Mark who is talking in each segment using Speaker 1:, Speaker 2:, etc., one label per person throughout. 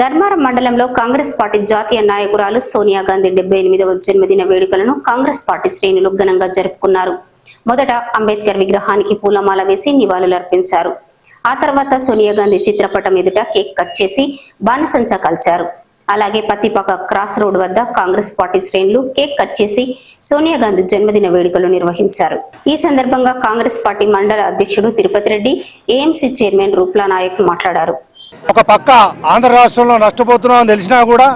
Speaker 1: ధర్మారం మండలంలో కాంగ్రెస్ పార్టీ జాతీయ నాయకురాలు సోనియా గాంధీ డెబ్బై ఎనిమిదవ జన్మదిన వేడుకలను కాంగ్రెస్ పార్టీ శ్రేణులు ఘనంగా జరుపుకున్నారు. మొదట అంబేద్కర్ విగ్రహానికి పూలమాల వేసి నివాళులర్పించారు. ఆ తర్వాత సోనియా గాంధీ చిత్రపటం ఎదుట కేక్ కట్ చేసి బాణసంచా కాల్చారు. అలాగే పత్తిపాక క్రాస్ రోడ్ వద్ద కాంగ్రెస్ పార్టీ శ్రేణులు కేక్ కట్ చేసి సోనియా గాంధీ జన్మదిన వేడుకలు నిర్వహించారు. ఈ సందర్భంగా కాంగ్రెస్ పార్టీ మండల అధ్యక్షుడు తిరుపతి రెడ్డి ఏఎంసీ చైర్మన్ రూప్లా నాయక్ మాట్లాడారు.
Speaker 2: ఒక పక్క ఆంధ్ర రాష్ట్రంలో నష్టపోతున్నామని తెలిసినా కూడా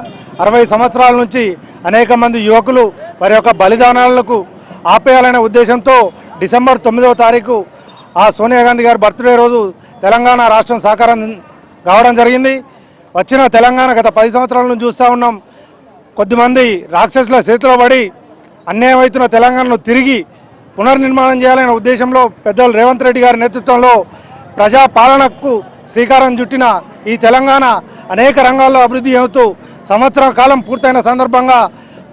Speaker 2: అరవై సంవత్సరాల నుంచి అనేక మంది యువకులు వారి యొక్క బలిదానాలకు ఆపేయాలనే ఉద్దేశంతో డిసెంబర్ తొమ్మిదవ తారీఖు ఆ సోనియా గాంధీ గారి బర్త్డే రోజు తెలంగాణ రాష్ట్రం సాకారం కావడం జరిగింది. వచ్చిన తెలంగాణ గత పది సంవత్సరాల నుంచి చూస్తూ ఉన్నాం. కొద్దిమంది రాక్షసుల చేతిలో పడి అన్యాయం అవుతున్న తెలంగాణను తిరిగి పునర్నిర్మాణం చేయాలనే ఉద్దేశంలో పెద్దలు రేవంత్ రెడ్డి గారి నేతృత్వంలో ప్రజాపాలనకు శ్రీకారం చుట్టిన ఈ తెలంగాణ అనేక రంగాల్లో అభివృద్ధి అవుతూ సంవత్సరం కాలం పూర్తయిన సందర్భంగా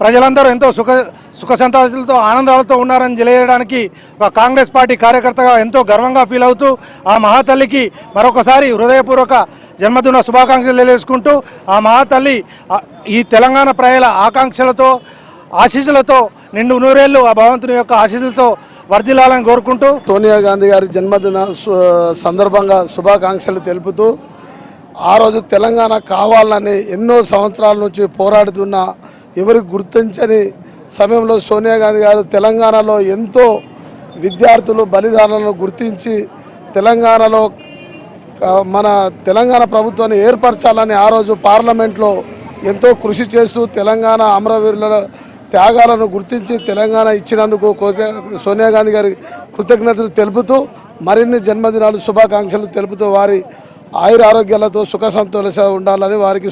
Speaker 2: ప్రజలందరూ ఎంతో సుఖ సుఖ సంతోషాలతో ఆనందాలతో ఉన్నారని తెలియడానికి ఒక కాంగ్రెస్ పార్టీ కార్యకర్తగా ఎంతో గర్వంగా ఫీల్ అవుతూ ఆ మహాతల్లికి మరొకసారి హృదయపూర్వక జన్మదిన శుభాకాంక్షలు తెలియజేసుకుంటూ ఆ మహాతల్లి ఈ తెలంగాణ ప్రజల ఆకాంక్షలతో ఆశీస్సులతో నిండు నూరేళ్ళు ఆ భగవంతుని యొక్క ఆశీస్సులతో వర్ధిల్లాలని కోరుకుంటూ
Speaker 3: సోనియా గాంధీ గారి జన్మదిన సు- సందర్భంగా శుభాకాంక్షలు తెలుపుతూ ఆ రోజు తెలంగాణ కావాలని ఎన్నో సంవత్సరాల నుంచి పోరాడుతున్న ఎవరికి గుర్తించని సమయంలో సోనియా గాంధీ గారు తెలంగాణలో ఎంతో విద్యార్థులు బలిదానాలను గుర్తించి తెలంగాణలో మన తెలంగాణ ప్రభుత్వాన్ని ఏర్పరచాలని ఆ రోజు పార్లమెంట్లో ఎంతో కృషి చేస్తూ తెలంగాణ అమరవీరుల త్యాగాలను గుర్తించి తెలంగాణ ఇచ్చినందుకు సోనియా గాంధీ గారి కృతజ్ఞతలు తెలుపుతూ మరిన్ని జన్మదినాలు శుభాకాంక్షలు తెలుపుతూ వారి ఆయుర ఆరోగ్యాలతో సుఖ సంతోష ఉండాలని వారికి